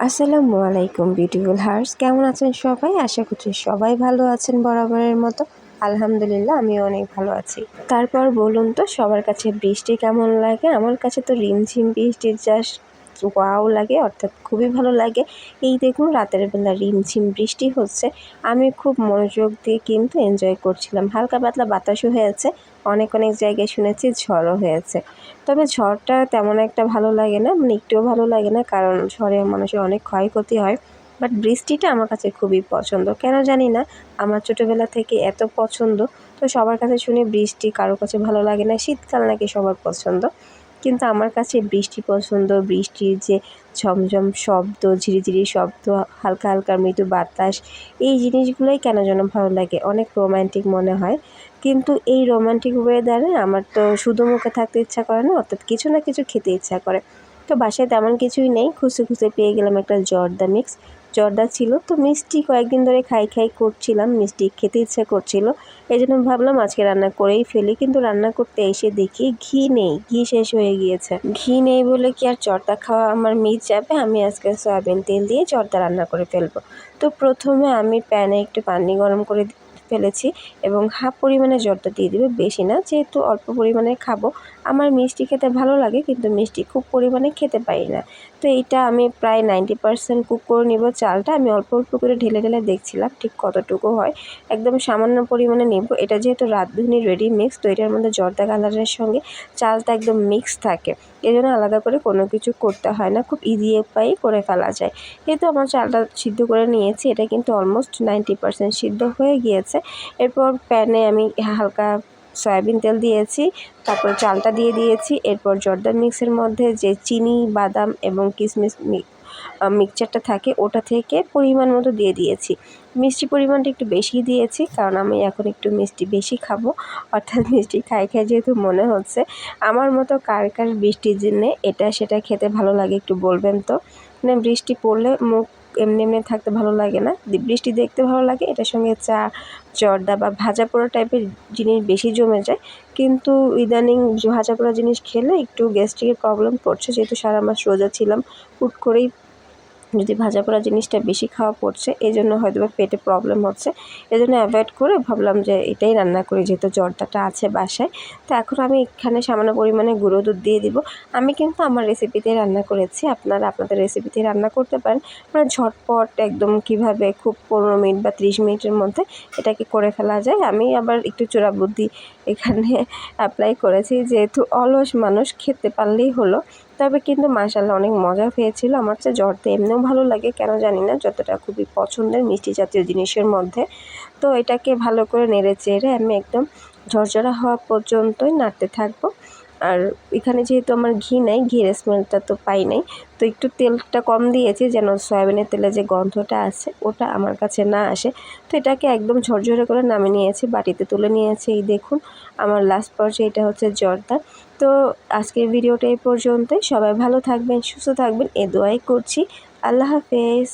আসসালামু আলাইকুম beautiful hertz কেমন আছেন সবাই? আশা করছি সবাই ভালো আছেন বরাবরের মতো। আলহামদুলিল্লাহ আমি অনেক ভালো আছি। তারপর বলুন তো, সবার কাছে বৃষ্টি কেমন লাগে? আমার কাছে তো রিমঝিম বৃষ্টির জাস্ট ওয়াও লাগে, অর্থাৎ খুবই ভালো লাগে। এই দেখুন, রাতের বেলা রিমঝিম বৃষ্টি হচ্ছে। আমি খুব মনোযোগ দিয়ে কিন্তু এনজয় করছিলাম। হালকা পাতলা বাতাসও হয়েছে, অনেক অনেক জায়গায় শুনেছি ঝড়ও হয়েছে। তবে ঝড়টা তেমন একটা ভালো লাগে না মানে একটুও ভালো লাগে না, কারণ ঝড়ে মানুষের অনেক ক্ষয়ক্ষতি হয়। বাট বৃষ্টিটা আমার কাছে খুবই পছন্দ। কেন জানি না, আমার ছোটোবেলা থেকে এত পছন্দ। তো সবার কাছে শুনে বৃষ্টি কারও কাছে ভালো লাগে না, শীতকাল নাকি সবার পছন্দ। কিন্তু আমার কাছে বৃষ্টি পছন্দ। বৃষ্টির যে ঝমঝম শব্দ, ঝিরিঝিরি শব্দ, হালকা হালকা মৃদু বাতাস, এই জিনিসগুলোই কেন যেন ভালো লাগে? অনেক রোম্যান্টিক মনে হয়। কিন্তু এই রোম্যান্টিক ওয়েদারে আমার তো শুধু মুখে থাকতে ইচ্ছা করে না, অর্থাৎ কিছু না কিছু খেতে ইচ্ছা করে। তো বাসায় তেমন কিছুই নেই। খুঁজে খুঁজে পেয়ে গেলাম একটা জর্দা মিক্স জর্দা ছিল। তো মিষ্টি কয়েকদিন ধরে খাই খাই করছিলাম, মিষ্টি খেতে ইচ্ছা করছিল। এই জন্য ভাবলাম আজকে রান্না করেই ফেলি। কিন্তু রান্না করতে এসে দেখি ঘি নেই, ঘি শেষ হয়ে গিয়েছে। ঘি নেই বলে কি আর জর্দা খাওয়া আমার মিট যাবে? আমি আজকে সয়াবিন তেল দিয়ে জর্দা রান্না করে ফেলব। তো প্রথমে আমি প্যানে একটু পানি গরম করে ফেলেছি এবং হাফ পরিমাণে জলটা দিয়ে দেবে, বেশি না। যেহেতু অল্প পরিমাণে খাব, আমার মিষ্টি খেতে ভালো লাগে, কিন্তু মিষ্টি খুব পরিমাণে খেতে পারি না। তো এইটা আমি প্রায় নাইনটি পারসেন্ট কুক করে নেব চালটা। আমি অল্প অল্প করে ঢেলে ঢেলে দেখছিলাম ঠিক কতটুকু হয়। একদম সামান্য পরিমাণে নেব। এটা যেহেতু রাঁধুনি রেডি মিক্স তো এটার মধ্যে জর্দা কালারের সঙ্গে চালটা একদম মিক্স থাকে। এই জন্য আলাদা করে কোনো কিছু করতে হয় না। খুব ইজি উপায়েই করে ফেলা যায়। যেহেতু আমার চালটা সিদ্ধ করে নিয়েছি, এটা কিন্তু অলমোস্ট নাইনটি পারসেন্ট সিদ্ধ হয়ে গিয়েছে। এরপর প্যানে আমি হালকা সয়াবিন তেল দিয়েছি, তারপর চালটা দিয়ে দিয়েছি, এরপর জর্দার মিক্সের মধ্যে যে চিনি, বাদাম এবং কিশমিশ মিক্সচারটা থাকে ওটা থেকে পরিমাণ মতো দিয়ে দিয়েছি। মিষ্টি পরিমাণটা একটু বেশি দিয়েছি, কারণ আমি এখন একটু মিষ্টি বেশি খাব। অর্থাৎ মিষ্টি খাই খাই যেহেতু মনে হচ্ছে, আমার মতো কার কার বৃষ্টির জন্যে এটা সেটা খেতে ভালো লাগে একটু বলবেন তো? মানে বৃষ্টি পড়লে মুখ এমনি এমনি থাকতে ভালো লাগে না। বৃষ্টি দেখতে ভালো লাগে, এটার সঙ্গে চা, জর্দা বা ভাজা পোড়া টাইপের জিনিস বেশি জমে যায়। কিন্তু ইদানিং ভাজা পোড়া জিনিস খেলে একটু গ্যাস্ট্রিকের প্রবলেম পড়ছে, যেহেতু সারা মাস রোজা ছিলাম, হুট করেই যদি ভাজা পোড়া জিনিসটা বেশি খাওয়া পড়ছে এই জন্য হয়তো পেটে প্রবলেম হচ্ছে। এই জন্য অ্যাভয়েড করে ভাবলাম যে এটাই রান্না করি, যেহেতু জর্দাটা আছে বাসায়। তো এখন আমি এখানে সামান্য পরিমাণে গুঁড়ো দুধ দিয়ে দিব। আমি কিন্তু আমার রেসিপিতে রান্না করেছি, আপনারা আপনাদের রেসিপিতে রান্না করতে পারেন। মানে ঝটপট একদম কীভাবে খুব পনেরো মিনিট বা ত্রিশ মিনিটের মধ্যে এটাকে করে ফেলা যায়। আমি আবার একটু চোরা বুদ্ধি এখানে অ্যাপ্লাই করেছি, যেহেতু অলস মানুষ খেতে পারলেই হলো। তবে কিন্তু মাসাল্লাহ অনেক মজা পেয়েছিল আমার চেয়ে জ্বরতে এমনিও ভালো লাগে, কেন জানি না, যতটা খুবই পছন্দের মিষ্টি জাতীয় জিনিসের মধ্যে। তো এটাকে ভালো করে নেড়ে চেড়ে আমি একদম ঝরঝরা হওয়া পর্যন্তই নাড়তে থাকব। আর এখানে যেহেতু আমার ঘি নেই, ঘির স্মেলটা তো পাই নাই, তো একটু তেলটা কম দিয়েছি যেন সয়াবিনের তেলে যে গন্ধটা আছে, ওটা আমার কাছে না আসে। তো এটাকে একদম ঝরঝরে করে নামে নিয়েছি, বাটিতে তুলে নিয়েছি, এই দেখুন, আমার লাস্ট পর্যায়ে এটা হচ্ছে জর্দা। তো আজকের ভিডিওটা এই পর্যন্তই, সবাই ভালো থাকবেন, সুস্থ থাকবেন, এ দোয়াই করছি, আল্লাহ হাফেজ।